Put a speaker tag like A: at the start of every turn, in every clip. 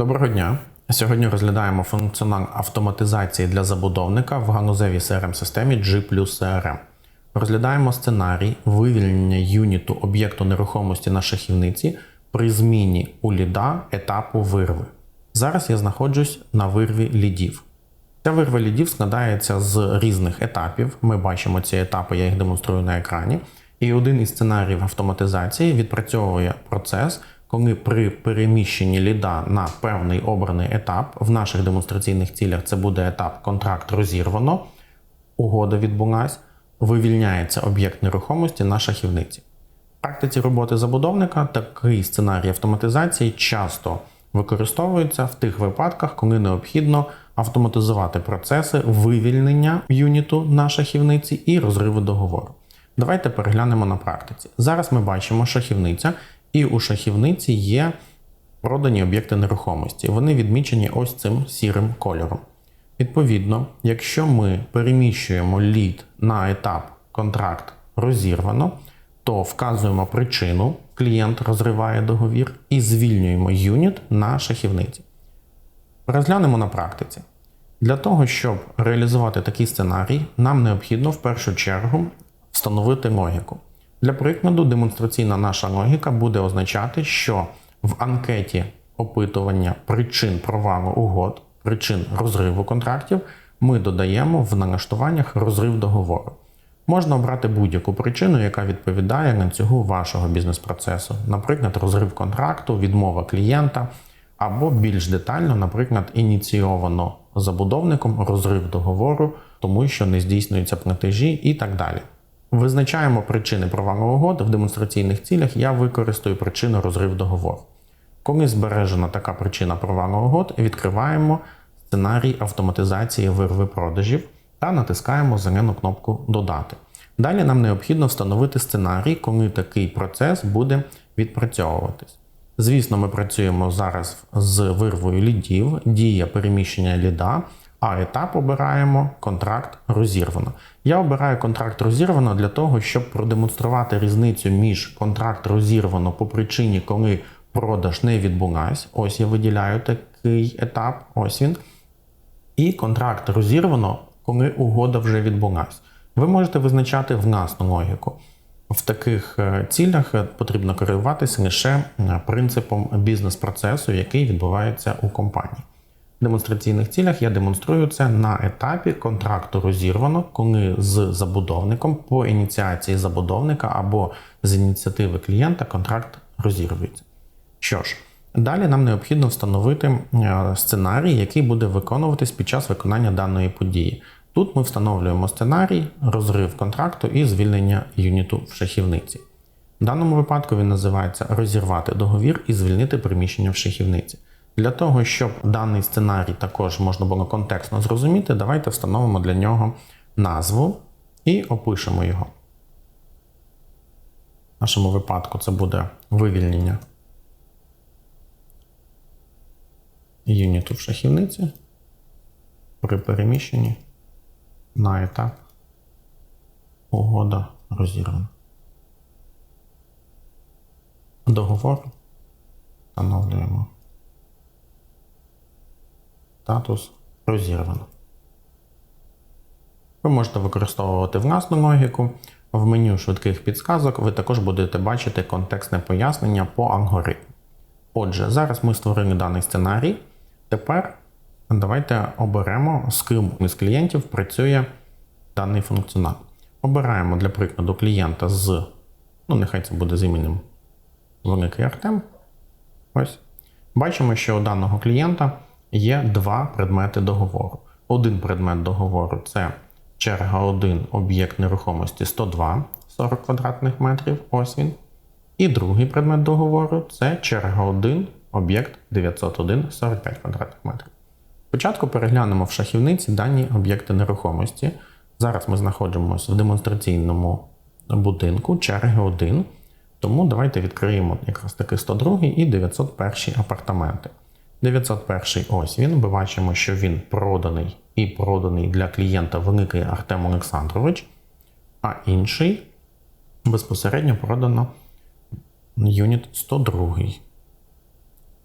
A: Доброго дня. Сьогодні розглядаємо функціонал автоматизації для забудовника в ганузевій crm системі G CRM. Розглядаємо сценарій вивільнення юніту об'єкту нерухомості на шахівниці при зміні у ліда етапу вирви. Зараз я знаходжусь на вирві лідів. Ця вирва лідів складається з різних етапів. Ми бачимо ці етапи, я їх демонструю на екрані. І один із сценаріїв автоматизації відпрацьовує процес, коли при переміщенні ліда на певний обраний етап, в наших демонстраційних цілях це буде етап контракт розірвано, угода відбулась, вивільняється об'єкт нерухомості на шахівниці. В практиці роботи забудовника такий сценарій автоматизації часто використовується в тих випадках, коли необхідно автоматизувати процеси вивільнення юніту на шахівниці і розриву договору. Давайте переглянемо на практиці. Зараз ми бачимо шахівниця, і у шахівниці є продані об'єкти нерухомості. Вони відмічені ось цим сірим кольором. Відповідно, якщо ми переміщуємо лід на етап контракт розірвано, то вказуємо причину, клієнт розриває договір і звільнюємо юніт на шахівниці. Розглянемо на практиці. Для того, щоб реалізувати такий сценарій, нам необхідно в першу чергу встановити логіку. Для прикладу, демонстраційна наша логіка буде означати, що в анкеті опитування причин провалу угод, причин розриву контрактів, ми додаємо в налаштуваннях розрив договору. Можна обрати будь-яку причину, яка відповідає ланцюгу вашого бізнес-процесу, наприклад, розрив контракту, відмова клієнта, або більш детально, наприклад, ініційовано забудовником розрив договору, тому що не здійснюються платежі і так далі. Визначаємо причини провалу угоди в демонстраційних цілях. Я використаю причину розрив договору. Коли збережена така причина провалу угод, відкриваємо сценарій автоматизації вирви продажів та натискаємо зелену кнопку Додати. Далі нам необхідно встановити сценарій, коли такий процес буде відпрацьовуватись. Звісно, ми працюємо зараз з вирвою лідів, дія переміщення ліда, а етап обираємо контракт розірвано. Я обираю контракт розірвано для того, щоб продемонструвати різницю між контракт розірвано по причині, коли продаж не відбулась. Ось я виділяю такий етап, ось він. І контракт розірвано, коли угода вже відбулась. Ви можете визначати власну логіку. В таких е, цілях е, потрібно керуватися лише е, принципом бізнес-процесу, який відбувається у компанії. Демонстраційних цілях я демонструю це на етапі контракту розірвано, коли з забудовником по ініціації забудовника або з ініціативи клієнта контракт розірвується. Що ж, далі нам необхідно встановити сценарій, який буде виконуватись під час виконання даної події. Тут ми встановлюємо сценарій, розрив контракту і звільнення юніту в шахівниці. В даному випадку він називається розірвати договір і звільнити приміщення в шахівниці. Для того, щоб даний сценарій також можна було контекстно зрозуміти, давайте встановимо для нього назву і опишемо його. В нашому випадку це буде вивільнення юніту в шахівниці при переміщенні на етап угода розірвана. Договор встановлюємо. Статус розірвано. Ви можете використовувати власну логіку. В меню швидких підсказок ви також будете бачити контекстне пояснення по алгоритму. Отже, зараз ми створили даний сценарій. Тепер давайте оберемо, з ким із клієнтів працює даний функціонал. Обираємо для прикладу клієнта з, ну, нехай це буде з іменем Великий Артем. Ось. Бачимо, що у даного клієнта є два предмети договору. Один предмет договору це черга 1 об'єкт нерухомості 102 40 квадратних метрів. Ось він. І другий предмет договору це черга 1 об'єкт 901 45 квадратних метрів. Спочатку переглянемо в шахівниці дані об'єкти нерухомості. Зараз ми знаходимося в демонстраційному будинку черги 1. Тому давайте відкриємо якраз таки 102 і 901 апартаменти. 901 ось він. Ми бачимо, що він проданий і проданий для клієнта Великий Артем Олександрович, а інший безпосередньо продано юніт 102.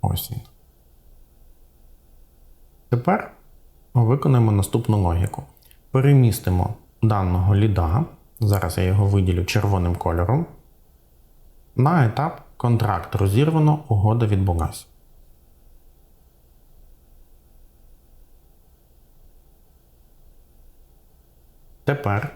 A: Ось він. Тепер виконаємо наступну логіку. Перемістимо даного ліда, зараз я його виділю червоним кольором, на етап контракт розірвано, угода відбулася. Тепер,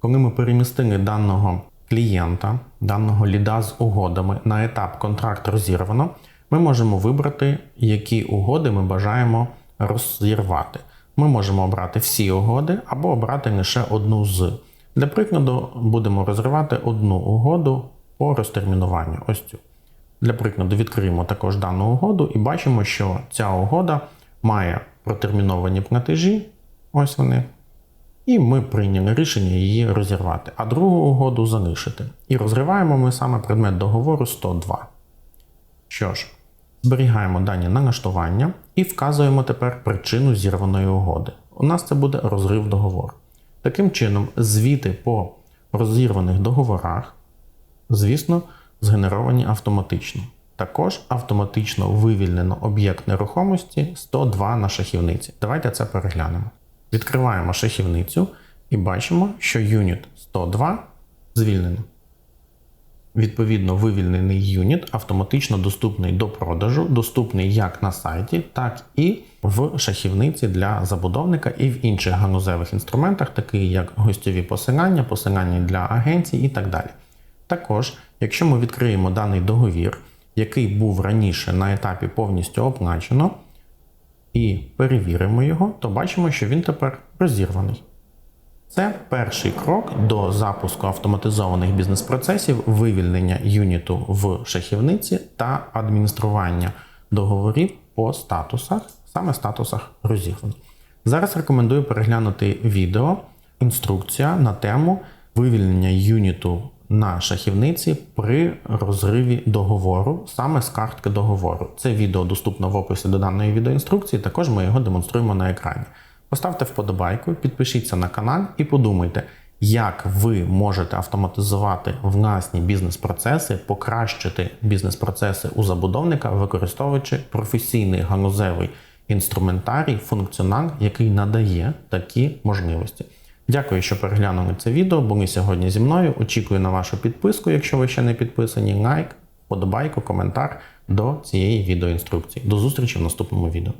A: коли ми перемістили даного клієнта, даного ліда з угодами на етап контракт розірвано, ми можемо вибрати, які угоди ми бажаємо розірвати. Ми можемо обрати всі угоди або обрати лише одну з. Для прикладу, будемо розривати одну угоду по розтермінуванню. Ось цю. Для прикладу, відкриємо також дану угоду і бачимо, що ця угода має протерміновані платежі. Ось вони. І ми прийняли рішення її розірвати, а другу угоду залишити. І розриваємо ми саме предмет договору 102. Що ж, зберігаємо дані на налаштування і вказуємо тепер причину зірваної угоди. У нас це буде розрив договору. Таким чином, звіти по розірваних договорах, звісно, згенеровані автоматично. Також автоматично вивільнено об'єкт нерухомості 102 на шахівниці. Давайте це переглянемо. Відкриваємо шахівницю і бачимо, що юніт 102 звільнено. Відповідно, вивільнений юніт автоматично доступний до продажу, доступний як на сайті, так і в шахівниці для забудовника і в інших ганузевих інструментах, такі як гостьові посилання, посилання для агенцій і так далі. Також, якщо ми відкриємо даний договір, який був раніше на етапі повністю оплачено, і перевіримо його, то бачимо, що він тепер розірваний. Це перший крок до запуску автоматизованих бізнес-процесів, вивільнення юніту в шахівниці та адміністрування договорів по статусах, саме статусах розірвані. Зараз рекомендую переглянути відео, інструкція на тему вивільнення юніту на шахівниці при розриві договору, саме з картки договору. Це відео доступно в описі до даної відеоінструкції, також ми його демонструємо на екрані. Поставте вподобайку, підпишіться на канал і подумайте, як ви можете автоматизувати власні бізнес-процеси, покращити бізнес-процеси у забудовника, використовуючи професійний ганузевий інструментарій, функціонал, який надає такі можливості. Дякую, що переглянули це відео. Були сьогодні зі мною. Очікую на вашу підписку, якщо ви ще не підписані. Лайк, вподобайку, коментар до цієї відеоінструкції. До зустрічі в наступному відео.